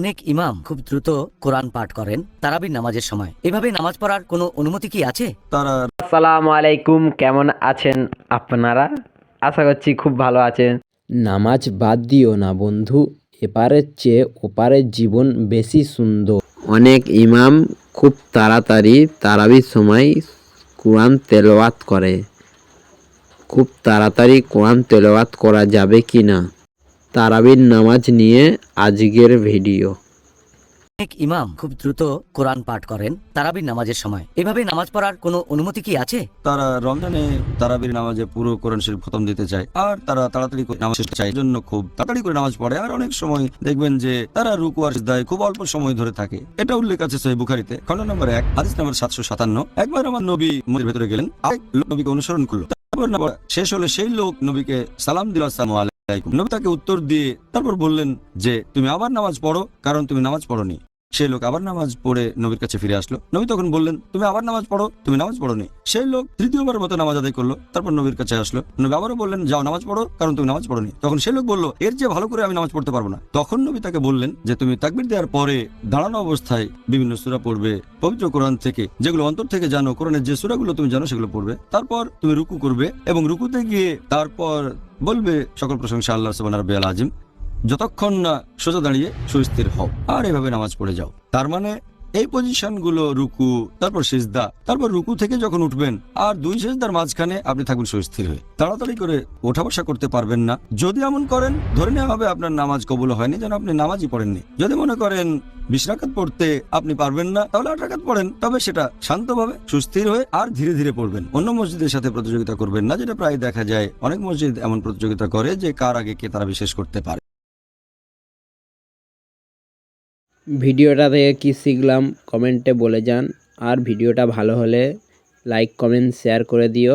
অনেক ইমাম খুব দ্রুত কোরআন পাঠ করেন তারাবির নামাজের সময়। এভাবে নামাজ পড়ার কোনো অনুমতি কি আছে? আসসালামু আলাইকুম কেমন আছেন আপনারা? আশা করছি খুব ভালো আছেন। নামাজ বাদ দিও না বন্ধু এপারের চেয়ে ওপারের জীবন বেশি সুন্দর। অনেক ইমাম খুব তাড়াতাড়ি তারাবির সময় কোরআন তেলাওয়াত করে। খুব তাড়াতাড়ি কোরআন তেলাওয়াত করা যাবে কি না তারাবির নামাজ নিয়ে আজকের ভিডিও। অনেক ইমাম খুব দ্রুত কোরআন পাঠ করেন তারাবির নামাজের সময়। এভাবে নামাজ পড়ার কোনো অনুমতি কি আছে? তারা রমজানে তারাবির নামাজে পুরো কোরআন শরীফ খতম দিতে চায় আর তারা তাড়াতাড়ি করে নামাজ শেষ চায়। জন্য খুব তাড়াতাড়ি করে নামাজ পড়ে আর অনেক সময় দেখবেন যে তারা রুকু আর সিজদায় খুব অল্প সময় ধরে থাকে। এটা উল্লেখ আছে সহি বুখারিতে খন্ড নম্বর এক হাদিস নম্বর সাতশো সাতান্ন। একবার আমার নবী মসজিদের ভেতরে গেলেন আরেক লোক নবীকে অনুসরণ করল। তারপর শেষ হলে সেই লোক নবীকে সালাম দিল আসসালামু আলাইকুম। নবী তাকে উত্তর দিয়ে তারপর বললেন যে, তুমি আবার নামাজ পড়ো, কারণ তুমি নামাজ পড়োনি। সেই লোক আবার নামাজ পড়ে নবীর কাছে ফিরে আসলো। নবী তখন বললেন, তুমি আবার নামাজ পড়ো? তুমি নামাজ পড়োনি? সেই লোক তৃতীয়বার মতো নামাজ আদায় করল, তারপর নবীর কাছে আসলো। নবী আবারও বললেন, যাও নামাজ পড়ো, কারণ তুমি নামাজ পড়োনি। তখন সেই লোক বলল, এর যে ভালো করে আমি নামাজ পড়তে পারব না। তখন নবী তাকে বললেন যে, তুমি তাকবির দেওয়ার পরে দাঁড়ানো অবস্থায় বিভিন্ন সূরা পড়বে, পবিত্র কোরআন থেকে, যেগুলো অন্তর থেকে জানো, কোরআনের যে সূরাগুলো তুমি জানো, সেগুলো পড়বে। তারপর তুমি রুকু করবে এবং রুকুতে গিয়ে তারপর বলবে, সকল প্রশংসা আল্লাহ সুবহানাহু রাব্বিয়াল আজিম যতক্ষণ না সোজা দাঁড়িয়ে সুস্থির হও, আর এভাবে নামাজ পড়ে যাও। তার মানে এই পজিশনগুলো রুকু, তারপর সিজদা, তারপর রুকু থেকে যখন উঠবেন, আর দুই সেজদার মাঝখানে আপনি থাকবেন সুস্থির হয়ে। তাড়াতাড়ি করে ওঠা বসা করতে পারবেন না। যদি এমন করেন, ধরে নেওয়া হবে আপনার নামাজ কবুল হয়নি, যেন আপনি নামাজই পড়েননি। যদি মনে করেন বিশ রাকাত পড়তে আপনি পারবেন না, তাহলে আট রাকাত পড়েন, তবে সেটা শান্তভাবে সুস্থির হয়ে আর ধীরে ধীরে পড়বেন। অন্য মসজিদের সাথে প্রতিযোগিতা করবেন না, যেটা প্রায় দেখা যায়। অনেক মসজিদ এমন প্রতিযোগিতা করে যে কার আগে কে তারা বিশেষ করতে পারে। ভিডিওটা থেকে কী শিখলাম, কমেন্টে বলে যান। আর ভিডিওটা ভালো হলে লাইক, কমেন্ট, শেয়ার করে দিও।